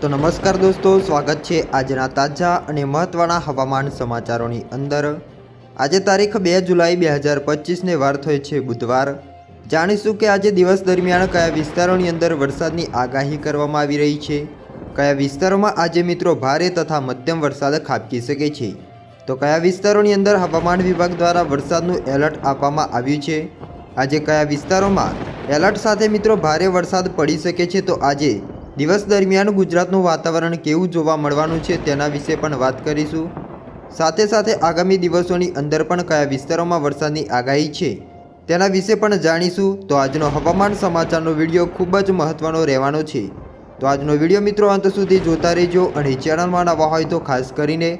તો નમસ્કાર દોસ્તો, સ્વાગત છે આજના તાજા અને મહત્ત્વના હવામાન સમાચારોની અંદર. આજે તારીખ બે જુલાઈ બે હજાર પચીસને વાર થયો છે બુધવાર. જાણીશું કે આજે દિવસ દરમિયાન કયા વિસ્તારોની અંદર વરસાદની આગાહી કરવામાં આવી રહી છે. કયા વિસ્તારોમાં આજે મિત્રો ભારે તથા મધ્યમ વરસાદ ખાબકી શકે છે. તો કયા વિસ્તારોની અંદર હવામાન વિભાગ દ્વારા વરસાદનું એલર્ટ આપવામાં આવ્યું છે? આજે કયા વિસ્તારોમાં એલર્ટ સાથે મિત્રો ભારે વરસાદ પડી શકે છે તો આજે દિવસ દરમિયાન ગુજરાતનું વાતાવરણ કેવું જોવા મળવાનું છે તેના વિશે પણ વાત કરીશું. સાથે સાથે આગામી દિવસોની અંદર પણ કયા વિસ્તારોમાં વરસાદની આગાહી છે તેના વિશે પણ જાણીશું. તો આજનો હવામાન સમાચારનો વીડિયો ખૂબ જ મહત્ત્વનો રહેવાનો છે. તો આજનો વીડિયો મિત્રો અંત સુધી જોતા રહેજો અને ચેનલમાં નવા હોય તો ખાસ કરીને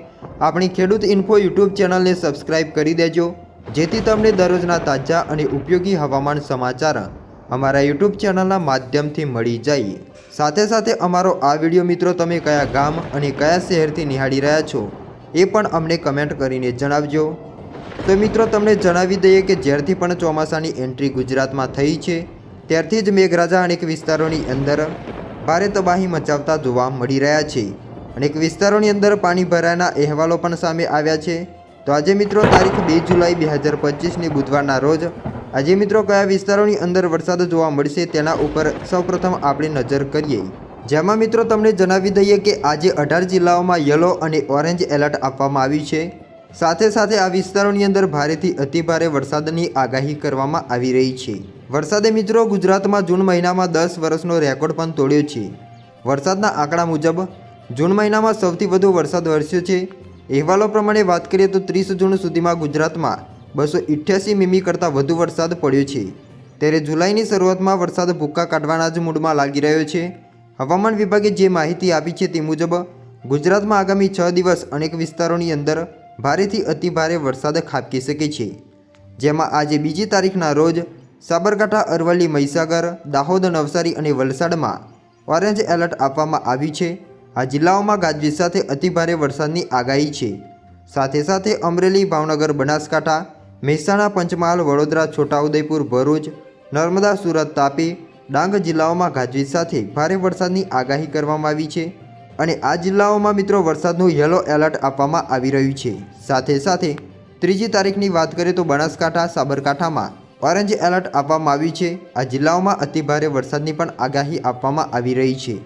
આપણી ખેડૂત ઇન્ફો યુટ્યુબ ચેનલને સબસ્ક્રાઇબ કરી દેજો, જેથી તમને દરરોજના તાજા અને ઉપયોગી હવામાન સમાચાર અમારા યુટ્યુબ ચેનલના માધ્યમથી મળી જાય. સાથે સાથે અમારો આ વીડિયો મિત્રો તમે કયા ગામ અને કયા શહેરથી નિહાળી રહ્યા છો, એ પણ અમને કમેન્ટ કરીને જણાવજો. તો મિત્રો, તમને જણાવી દઈએ કે જ્યારથી પણ ચોમાસાની એન્ટ્રી ગુજરાતમાં થઈ છે, ત્યારથી જ મેઘરાજા અનેક વિસ્તારોની અંદર ભારે તબાહી મચાવતા જોવા મળી રહ્યા છે. અનેક વિસ્તારોની અંદર પાણી ભરાયાના અહેવાલો પણ સામે આવ્યા છે. તો આજે મિત્રો, તારીખ બે જુલાઈ બે હજાર પચીસની બુધવારના રોજ આજે મિત્રો કયા વિસ્તારોની અંદર વરસાદ જોવા મળશે તેના ઉપર સૌપ્રથમ આપણે નજર કરીએ. જેમાં મિત્રો તમને જણાવી દઈએ કે આજે અઢાર જિલ્લાઓમાં યલો અને ઓરેન્જ એલર્ટ આપવામાં આવ્યું છે. સાથે સાથે આ વિસ્તારોની અંદર ભારેથી અતિભારે વરસાદની આગાહી કરવામાં આવી રહી છે. વરસાદે મિત્રો ગુજરાતમાં જૂન મહિનામાં દસ વર્ષનો રેકોર્ડ પણ તોડ્યો છે. વરસાદના આંકડા મુજબ, જૂન મહિનામાં સૌથી વધુ વરસાદ વરસ્યો છે. અહેવાલો પ્રમાણે વાત કરીએ તો ત્રીસ જૂન સુધીમાં ગુજરાતમાં બસો ઇઠ્યાસી મીમી કરતાં વધુ વરસાદ પડ્યો છે. ત્યારે જુલાઈની શરૂઆતમાં વરસાદ ભૂક્કા કાઢવાના જ મૂડમાં લાગી રહ્યો છે. હવામાન વિભાગે જે માહિતી આપી છે તે મુજબ, ગુજરાતમાં આગામી છ દિવસ અનેક વિસ્તારોની અંદર ભારેથી અતિભારે વરસાદ ખાબકી શકે છે. જેમાં આજે બીજી તારીખના રોજ સાબરકાંઠા, અરવલ્લી, મહીસાગર, દાહોદ, નવસારી અને વલસાડમાં ઓરેન્જ એલર્ટ આપવામાં આવ્યું છે. આ જિલ્લાઓમાં ગાજવીજ સાથે અતિભારે વરસાદની આગાહી છે. સાથે સાથે અમરેલી, ભાવનગર, બનાસકાંઠા મહેસાણા, પંચમહાલ, વડોદરા, છોટાઉદેપુર, ભરૂચ, નર્મદા, સુરત, તાપી, ડાંગ જિલ્લાઓમાં ગાજવીજ સાથે ભારે વરસાદની આગાહી કરવામાં આવી છે અને આ જિલ્લાઓમાં મિત્રો વરસાદનું યલો એલર્ટ આપવામાં આવી રહ્યું છે. સાથે સાથે ત્રીજી તારીખની વાત કરીએ તો બનાસકાંઠા, સાબરકાંઠામાં ઓરેન્જ એલર્ટ આપવામાં આવ્યું છે. આ જિલ્લાઓમાં અતિભારે વરસાદની પણ આગાહી આપવામાં આવી રહી છે.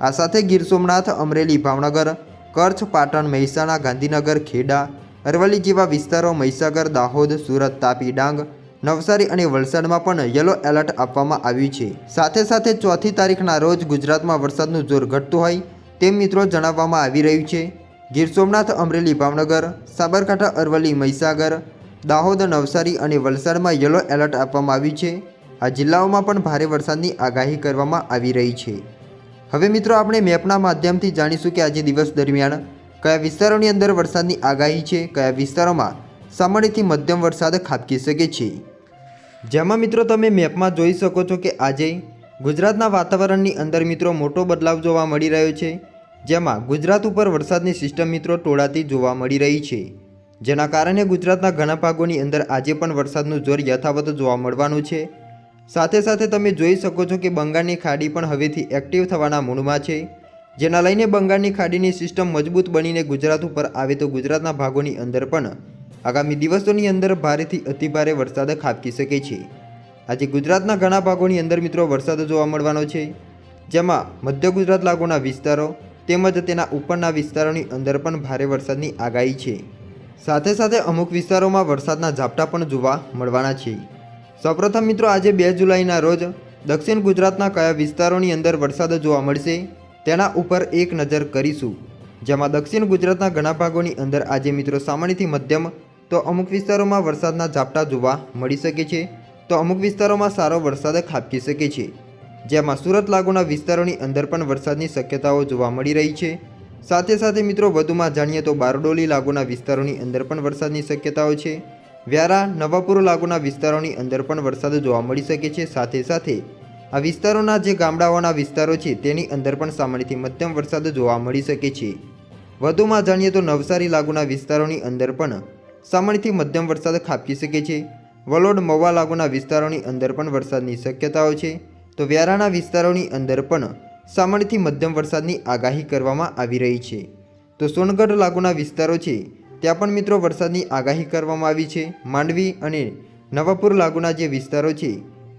આ સાથે ગીર સોમનાથ, અમરેલી, ભાવનગર, કચ્છ, પાટણ, મહેસાણા, ગાંધીનગર, ખેડા અરવલ્લી જેવા વિસ્તારો મહીસાગર, દાહોદ, સુરત, તાપી, ડાંગ, નવસારી અને વલસાડમાં પણ યલો એલર્ટ આપવામાં આવ્યું છે. સાથે સાથે ચોથી તારીખના રોજ ગુજરાતમાં વરસાદનું જોર ઘટતું હોય તેમ મિત્રો જણાવવામાં આવી રહ્યું છે. ગીર સોમનાથ, અમરેલી, ભાવનગર, સાબરકાંઠા, અરવલ્લી, મહીસાગર, દાહોદ, નવસારી અને વલસાડમાં યલો એલર્ટ આપવામાં આવ્યું છે. આ જિલ્લાઓમાં પણ ભારે વરસાદની આગાહી કરવામાં આવી રહી છે. હવે મિત્રો આપણે મેપના માધ્યમથી જાણીશું કે આજે દિવસ દરમિયાન કયા વિસ્તારોની અંદર વરસાદની આગાહી છે? કયા વિસ્તારોમાં સામાન્યથી મધ્યમ વરસાદ ખાબકી શકે છે? જેમાં મિત્રો તમે મેપમાં જોઈ શકો છો કે આજે ગુજરાતના વાતાવરણની અંદર મિત્રો મોટો બદલાવ જોવા મળી રહ્યો છે. જેમાં ગુજરાત ઉપર વરસાદની સિસ્ટમ મિત્રો ટોળાતી જોવા મળી રહી છે. જેના કારણે ગુજરાતના ઘણા ભાગોની અંદર આજે પણ વરસાદનું જોર યથાવત જોવા મળવાનું છે. સાથે સાથે તમે જોઈ શકો છો કે બંગાળની ખાડી પણ હવેથી એક્ટિવ થવાના મૂડમાં છે. જેના લઈને બંગાળની ખાડીની સિસ્ટમ મજબૂત બનીને ગુજરાત ઉપર આવે તો ગુજરાતના ભાગોની અંદર પણ આગામી દિવસોની અંદર ભારેથી અતિભારે વરસાદ ખાબકી શકે છે. આજે ગુજરાતના ઘણા ભાગોની અંદર મિત્રો વરસાદ જોવા મળવાનો છે. જેમાં મધ્ય ગુજરાત લાગુના વિસ્તારો તેમજ તેના ઉપરના વિસ્તારોની અંદર પણ ભારે વરસાદની આગાહી છે. સાથે સાથે અમુક વિસ્તારોમાં વરસાદના ઝાપટા પણ જોવા મળવાના છે. સૌપ્રથમ મિત્રો આજે બે જુલાઈના રોજ દક્ષિણ ગુજરાતના કયા વિસ્તારોની અંદર વરસાદ જોવા મળશે? તેના ઉપર એક નજર કરીશું. જેમાં દક્ષિણ ગુજરાતના ઘણા ભાગોની અંદર આજે મિત્રો સામાન્યથી મધ્યમ, તો અમુક વિસ્તારોમાં વરસાદના ઝાપટા જોવા મળી શકે છે, તો અમુક વિસ્તારોમાં સારો વરસાદ ખાબકી શકે છે. જેમાં સુરત લાગુના વિસ્તારોની અંદર પણ વરસાદની શક્યતાઓ જોવા મળી રહી છે. સાથે સાથે મિત્રો વધુમાં જાણીએ તો બારડોલી લાગુના વિસ્તારોની અંદર પણ વરસાદની શક્યતાઓ છે. વ્યારા, નવાપુર લાગુના વિસ્તારોની અંદર પણ વરસાદ જોવા મળી શકે છે. સાથે સાથે આ વિસ્તારોના જે ગામડાઓના વિસ્તારો છે, તેની અંદર પણ સામાન્યથી મધ્યમ વરસાદ જોવા મળી શકે છે. વધુમાં જાણીએ તો નવસારી લાગુના વિસ્તારોની અંદર પણ સામાન્યથી મધ્યમ વરસાદ ખાબકી શકે છે. વલોડ મવા લાગુના વિસ્તારોની અંદર પણ વરસાદની શક્યતાઓ છે. તો વ્યારાના વિસ્તારોની અંદર પણ સામાન્યથી મધ્યમ વરસાદની આગાહી કરવામાં આવી રહી છે. તો સોનગઢ લાગુના વિસ્તારો છે, ત્યાં પણ મિત્રો વરસાદની આગાહી કરવામાં આવી છે. માંડવી અને નવાપુર લાગુના જે વિસ્તારો છે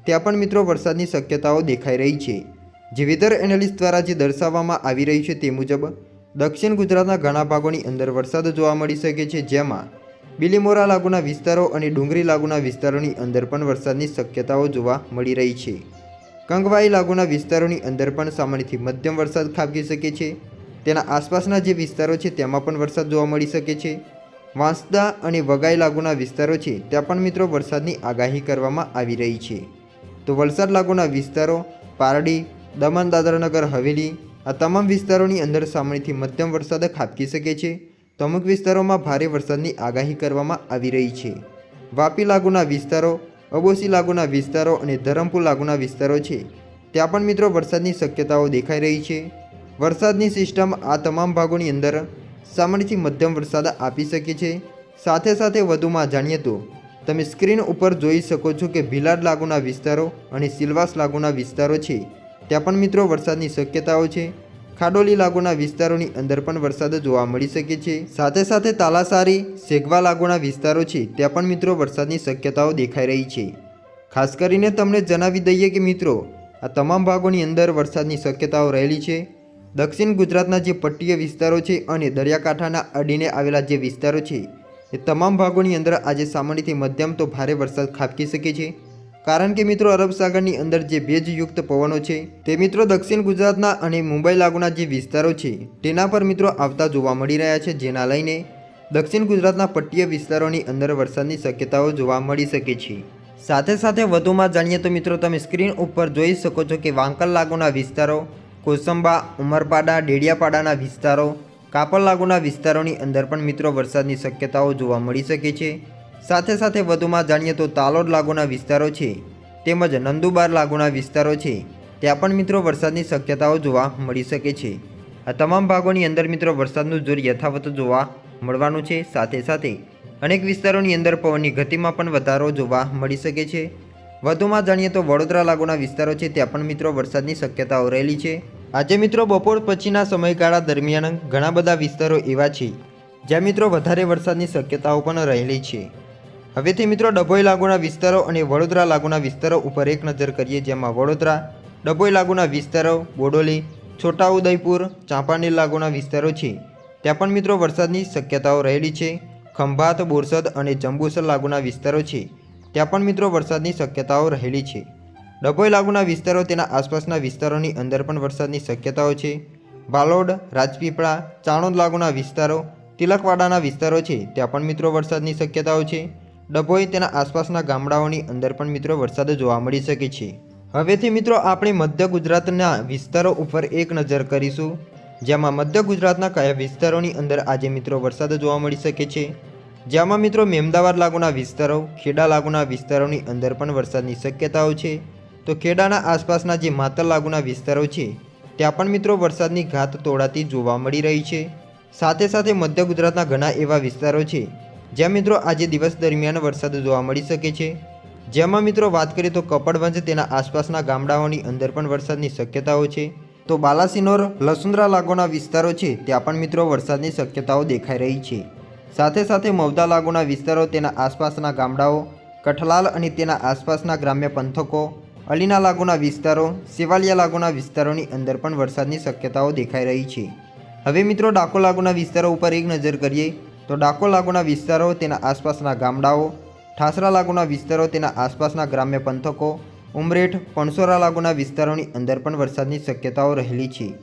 ત્યાં પણ મિત્રો વરસાદની શક્યતાઓ દેખાઈ રહી છે. જે વેધર એનાલિસ્ટ દ્વારા જે દર્શાવવામાં આવી રહ્યું છે તે મુજબ, દક્ષિણ ગુજરાતના ઘણા ભાગોની અંદર વરસાદ જોવા મળી શકે છે, જેમાં બિલીમોરા લાગુના વિસ્તારો અને ડુંગરી લાગુના વિસ્તારોની અંદર પણ વરસાદની શક્યતાઓ જોવા મળી રહી છે. કંગવાઈ લાગુના વિસ્તારોની અંદર પણ સામાન્યથી મધ્યમ વરસાદ ખાબકી શકે છે. તેના આસપાસના જે વિસ્તારો છે તેમાં પણ વરસાદ જોવા મળી શકે છે. વાંસદા અને વગાઈ લાગુના વિસ્તારો છે ત્યાં પણ મિત્રો વરસાદની આગાહી કરવામાં આવી રહી છે. તો વલસાડ લાગુના વિસ્તારો, પારડી, દમણ, દાદરાનગર, હવેલી આ તમામ વિસ્તારોની અંદર સામાન્યથી મધ્યમ વરસાદ ખાબકી શકે છે. તો અમુક વિસ્તારોમાં ભારે વરસાદની આગાહી કરવામાં આવી રહી છે. વાપી લાગુના વિસ્તારો અબોસી લાગુના વિસ્તારો અને ધરમપુર લાગુના વિસ્તારો છે. ત્યાં પણ મિત્રો વરસાદની શક્યતાઓ દેખાઈ રહી છે. વરસાદની સિસ્ટમ આ તમામ ભાગોની અંદર સામાન્યથી મધ્યમ વરસાદ આપી શકે છે. સાથે સાથે વધુમાં જાણીએ તો તમે સ્ક્રીન ઉપર જોઈ શકો છો કે ભીલાડ લાગુના વિસ્તારો અને સિલવાસ લાગુના વિસ્તારો છે. ત્યાં પણ મિત્રો વરસાદની શક્યતાઓ છે. ખાડોલી લાગુના વિસ્તારોની અંદર પણ વરસાદ જોવા મળી શકે છે. સાથે સાથે તાલાસારી, સેગવા લાગુના વિસ્તારો છે. ત્યાં પણ મિત્રો વરસાદની શક્યતાઓ દેખાઈ રહી છે. ખાસ કરીને તમને જણાવી દઈએ કે મિત્રો, આ તમામ ભાગોની અંદર વરસાદની શક્યતાઓ રહેલી છે. દક્ષિણ ગુજરાતના જે પટ્ટીય વિસ્તારો છે અને દરિયાકાંઠાના અડીને આવેલા જે વિસ્તારો છે એ તમામ ભાગોની અંદર આજે સામાન્યથી મધ્યમ તો ભારે વરસાદ ખાબકી શકે છે. કારણ કે મિત્રો અરબ સાગરની અંદર જે ભેજયુક્ત પવનો છે, તે મિત્રો દક્ષિણ ગુજરાતના અને મુંબઈ લાગુના જે વિસ્તારો છે, તેના પર મિત્રો આવતા જોવા મળી રહ્યા છે, જેના લઈને દક્ષિણ ગુજરાતના પટ્ટીય વિસ્તારોની અંદર વરસાદની શક્યતાઓ જોવા મળી શકે છે. સાથે સાથે વધુમાં જાણીએ તો મિત્રો તમે સ્ક્રીન ઉપર જોઈ શકો છો કે વાંકલ લાગુના વિસ્તારો, કોસંબા, ઉમરપાડા, ડેડિયાપાડાના વિસ્તારો કાપલ લાગુના વિસ્તારોની અંદર પણ મિત્રો વરસાદની શક્યતાઓ જોવા મળી શકે છે. સાથે સાથે વધુમાં જાણીએ તો તાલોડ લાગુના વિસ્તારો છે, તેમજ નંદુબાર લાગુના વિસ્તારો છે, ત્યાં પણ મિત્રો વરસાદની શક્યતાઓ જોવા મળી શકે છે. આ તમામ ભાગોની અંદર મિત્રો વરસાદનું જોર યથાવત જોવા મળવાનું છે. સાથે સાથે અનેક વિસ્તારોની અંદર પવનની ગતિમાં પણ વધારો જોવા મળી શકે છે. વધુમાં જાણીએ તો વડોદરા લાગુના વિસ્તારો છે, ત્યાં પણ મિત્રો વરસાદની શક્યતાઓ રહેલી છે. આજે મિત્રો બપોર પછીના સમયગાળા દરમિયાન ઘણા બધા વિસ્તારો એવા છે, જ્યાં મિત્રો વધારે વરસાદની શક્યતાઓ પણ રહેલી છે. હવેથી મિત્રો ડભોઈ લાગુના વિસ્તારો અને વડોદરા લાગુના વિસ્તારો ઉપર એક નજર કરીએ જેમાં વડોદરા, ડભોઈ લાગુના વિસ્તારો, બોડોલી છોટાઉદયપુર ચાંપાનેર લાગુના વિસ્તારો છે. ત્યાં પણ મિત્રો વરસાદની શક્યતાઓ રહેલી છે. ખંભાત, બોરસદ અને જંબુસર લાગુના વિસ્તારો છે. ત્યાં પણ મિત્રો વરસાદની શક્યતાઓ રહેલી છે. ડભોઈ લાગુના વિસ્તારો તેના આસપાસના વિસ્તારોની અંદર પણ વરસાદની શક્યતાઓ છે. બાલોડ રાજપીપળા, ચાણોદ લાગુના વિસ્તારો, તિલકવાડાના વિસ્તારો છે, ત્યાં પણ મિત્રો વરસાદની શક્યતાઓ છે. ડભોઈ તેના આસપાસના ગામડાઓની અંદર પણ મિત્રો વરસાદ જોવા મળી શકે છે. હવેથી મિત્રો આપણે મધ્ય ગુજરાતના વિસ્તારો ઉપર એક નજર કરીશું, જેમાં મધ્ય ગુજરાતના કયા વિસ્તારોની અંદર આજે મિત્રો વરસાદ જોવા મળી શકે છે. જેમાં મિત્રો મેમદાવાદ લાગુના વિસ્તારો, ખેડા લાગુના વિસ્તારોની અંદર પણ વરસાદની શક્યતાઓ છે. તો ખેડાના આસપાસના જે માતર લાગુના વિસ્તારો છે, ત્યાં પણ મિત્રો વરસાદની ઘાત તોડાતી જોવા મળી રહી છે. સાથે સાથે મધ્ય ગુજરાતના ઘણા એવા વિસ્તારો છે, જ્યાં મિત્રો આજે દિવસ દરમિયાન વરસાદ જોવા મળી શકે છે. જેમાં મિત્રો વાત કરીએ તો કપડવંજ તેના આસપાસના ગામડાઓની અંદર પણ વરસાદની શક્યતાઓ છે. તો બાલાસિનોર, લસુંદરા લાગુના વિસ્તારો છે, ત્યાં પણ મિત્રો વરસાદની શક્યતાઓ દેખાઈ રહી છે. સાથે સાથે મવદા લાગુના વિસ્તારો તેના આસપાસના ગામડાઓ, કઠલાલ અને તેના આસપાસના ગ્રામ્ય પંથકો અલીના લાગુના વિસ્તારો સેવાલિયા લાગુના વિસ્તારોની અંદર પણ વરસાદની શક્યતાઓ દેખાઈ રહી છે. હવે મિત્રો ડાકોર લાગુના વિસ્તારો ઉપર એક નજર કરીએ, તો ડાકોર લાગુના વિસ્તારો તેના આસપાસના ગામડાઓ, ઠાસરા લાગુના વિસ્તારો તેના આસપાસના ગ્રામ્ય પંથકો, ઉમરેઠ, પણસોરા લાગુના વિસ્તારોની અંદર પણ વરસાદની શક્યતાઓ રહેલી છે.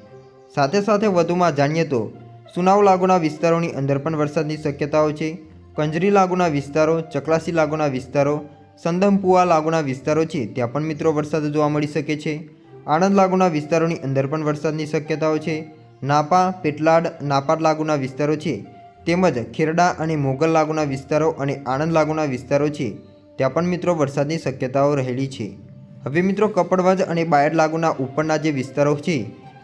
સાથે સાથે વધુમાં જાણીએ તો, સુનાવ લાગુના વિસ્તારોની અંદર પણ વરસાદની શક્યતાઓ છે. કંજરી લાગુના વિસ્તારો, ચકલાસી લાગુના વિસ્તારો સંદમપુઆ લાગુના વિસ્તારો છે, ત્યાં પણ મિત્રો વરસાદ જોવા મળી શકે છે. આણંદ લાગુના વિસ્તારોની અંદર પણ વરસાદની શક્યતાઓ છે. નાપા પેટલાડ નાપાડ લાગુના વિસ્તારો છે. તેમજ ખેરડા અને મોગલ લાગુના વિસ્તારો અને આણંદ લાગુના વિસ્તારો છે. ત્યાં પણ મિત્રો વરસાદની શક્યતાઓ રહેલી છે. હવે મિત્રો કપડવંજ અને બાયડ લાગુના ઉપરના જે વિસ્તારો છે,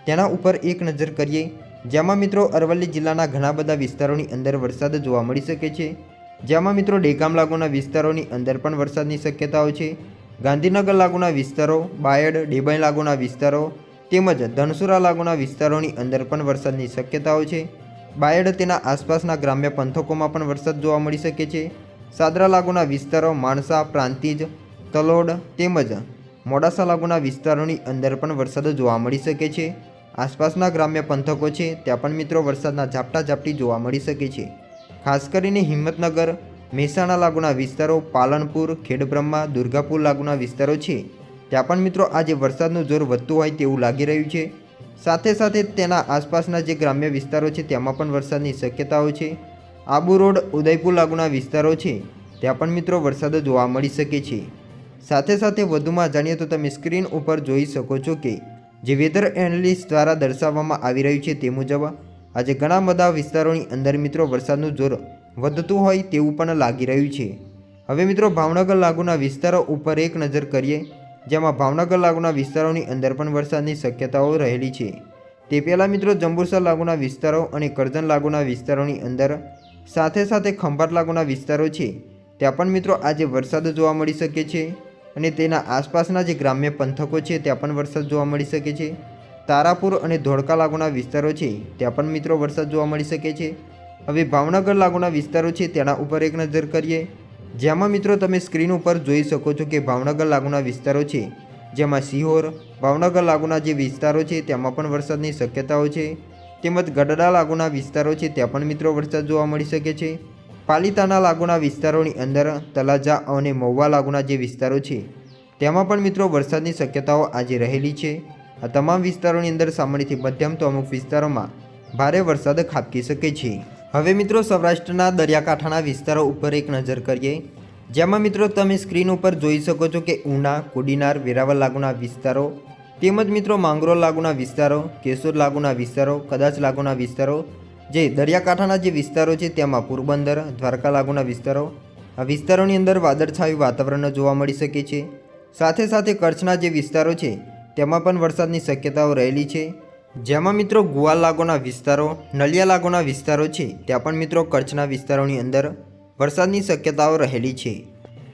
તેના ઉપર એક નજર કરીએ. જેમાં મિત્રો અરવલ્લી જિલ્લાના ઘણા બધા વિસ્તારોની અંદર વરસાદ જોવા મળી શકે છે. જેમાં મિત્રો ડેગામ લાગુના વિસ્તારોની અંદર પણ વરસાદની શક્યતાઓ છે. ગાંધીનગર લાગુના વિસ્તારો, બાયડ, ડેબાઈ લાગુના વિસ્તારો તેમજ ધનસુરા લાગુના વિસ્તારોની અંદર પણ વરસાદની શક્યતાઓ છે. બાયડ તેના આસપાસના ગ્રામ્ય પંથકોમાં પણ વરસાદ જોવા મળી શકે છે. સાદરા લાગુના વિસ્તારો માણસા, પ્રાંતિજ, તલોડ તેમજ મોડાસા લાગુના વિસ્તારોની અંદર પણ વરસાદ જોવા મળી શકે છે. આસપાસના ગ્રામ્ય પંથકો છે, ત્યાં પણ મિત્રો વરસાદના ઝાપટા ઝાપટી જોવા મળી શકે છે. ખાસ કરીને હિંમતનગર, મહેસાણા લાગુના વિસ્તારો, પાલનપુર, ખેડબ્રહ્મા, દુર્ગાપુર લાગુના વિસ્તારો છે. ત્યાં પણ મિત્રો આજે વરસાદનું જોર વધતું હોય તેવું લાગી રહ્યું છે. સાથે સાથે તેના આસપાસના જે ગ્રામ્ય વિસ્તારો છે, તેમાં પણ વરસાદની શક્યતાઓ છે. આબુ રોડ, ઉદયપુર લાગુના વિસ્તારો છે. ત્યાં પણ મિત્રો વરસાદ જોવા મળી શકે છે. સાથે સાથે વધુમાં જાણીએ તો તમે સ્ક્રીન ઉપર જોઈ શકો છો કે જે વેધર એનાલિસ્ટ દ્વારા દર્શાવવામાં આવી રહ્યું છે તે મુજબ આજે ઘણા બધા વિસ્તારોની અંદર મિત્રો વરસાદનું જોર વધતું હોય તેવું પણ લાગી રહ્યું છે. હવે મિત્રો ભાવનગર લાગુના વિસ્તારો ઉપર એક નજર કરીએ, જેમાં ભાવનગર લાગુના વિસ્તારોની અંદર પણ વરસાદની શક્યતાઓ રહેલી છે. તે પહેલાં મિત્રો જંબુસર લાગુના વિસ્તારો અને કરજણ લાગુના વિસ્તારોની અંદર સાથે સાથે ખંભાત લાગુના વિસ્તારો છે. ત્યાં પણ મિત્રો આજે વરસાદ જોવા મળી શકે છે અને તેના આસપાસના જે ગ્રામ્ય પંથકો છે, ત્યાં પણ વરસાદ જોવા મળી શકે છે. તારાપુર અને ધોળકા લાગુના વિસ્તારો છે, ત્યાં પણ મિત્રો વરસાદ જોવા મળી શકે છે. હવે ભાવનગર લાગુના વિસ્તારો છે, તેના ઉપર એક નજર કરીએ. જેમાં મિત્રો તમે સ્ક્રીન ઉપર જોઈ શકો છો કે ભાવનગર લાગુના વિસ્તારો છે. જેમાં સિહોર ભાવનગર લાગુના જે વિસ્તારો છે, તેમાં પણ વરસાદની શક્યતાઓ છે. તેમજ ગઢડા લાગુના વિસ્તારો છે, ત્યાં પણ મિત્રો વરસાદ જોવા મળી શકે છે. પાલિતાના લાગુના વિસ્તારોની અંદર તલાજા અને મહુવા લાગુના જે વિસ્તારો છે, તેમાં પણ મિત્રો વરસાદની શક્યતાઓ આજે રહેલી છે. આ તમામ વિસ્તારોની અંદર સામાન્યથી મધ્યમ તો અમુક વિસ્તારોમાં ભારે વરસાદ ખાબકી શકે છે. હવે મિત્રો સૌરાષ્ટ્રના દરિયાકાંઠાના વિસ્તારો ઉપર એક નજર કરીએ. જેમાં મિત્રો તમે સ્ક્રીન ઉપર જોઈ શકો છો કે ઉના, કુડીનાર, વેરાવળ લાગુના વિસ્તારો, તેમજ મિત્રો માંગરોળ લાગુના વિસ્તારો, કેશોદ લાગુના વિસ્તારો, કદાચ લાગુના વિસ્તારો, જે દરિયાકાંઠાના જે વિસ્તારો છે તેમાં પોરબંદર, દ્વારકા લાગુના વિસ્તારો, આ વિસ્તારોની અંદર વાદળછાયું વાતાવરણ જોવા મળી શકે છે. સાથે સાથે કચ્છના જે વિસ્તારો છે તેમાં પણ વરસાદની શક્યતાઓ રહેલી છે. જેમાં મિત્રો ગુવાલ લાગોના વિસ્તારો, નલિયા લાગોના વિસ્તારો છે, ત્યાં પણ મિત્રો કચ્છના વિસ્તારોની અંદર વરસાદની શક્યતાઓ રહેલી છે.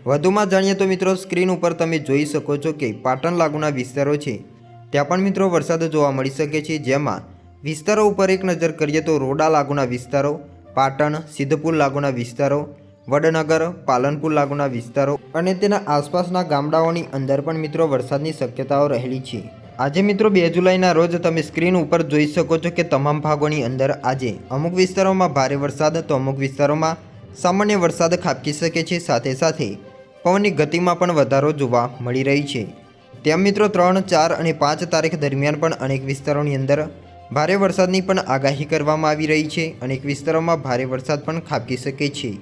વધુમાં જાણીએ તો મિત્રો સ્ક્રીન ઉપર તમે જોઈ શકો છો કે પાટણ લાગુના વિસ્તારો છે. ત્યાં પણ મિત્રો વરસાદ જોવા મળી શકે છે. જેમાં વિસ્તારો ઉપર એક નજર કરીએ તો રોડા લાગુના વિસ્તારો, પાટણ, સિદ્ધપુર લાગુના વિસ્તારો વડનગર, પાલનપુર લાગુના વિસ્તારો અને તેના આસપાસના ગામડાઓની અંદર પણ મિત્રો વરસાદની શક્યતાઓ રહેલી છે. આજે મિત્રો બે જુલાઈના રોજ તમે સ્ક્રીન ઉપર જોઈ શકો છો કે તમામ ભાગોની અંદર આજે અમુક વિસ્તારોમાં ભારે વરસાદ, તો અમુક વિસ્તારોમાં સામાન્ય વરસાદ ખાબકી શકે છે. સાથે સાથે પવનની ગતિમાં પણ વધારો જોવા મળી રહી છે. તેમ મિત્રો ત્રણ, ચાર અને પાંચ તારીખ દરમિયાન પણ અનેક વિસ્તારોની અંદર ભારે વરસાદની પણ આગાહી કરવામાં આવી રહી છે. અનેક વિસ્તારોમાં ભારે વરસાદ પણ ખાબકી શકે છે.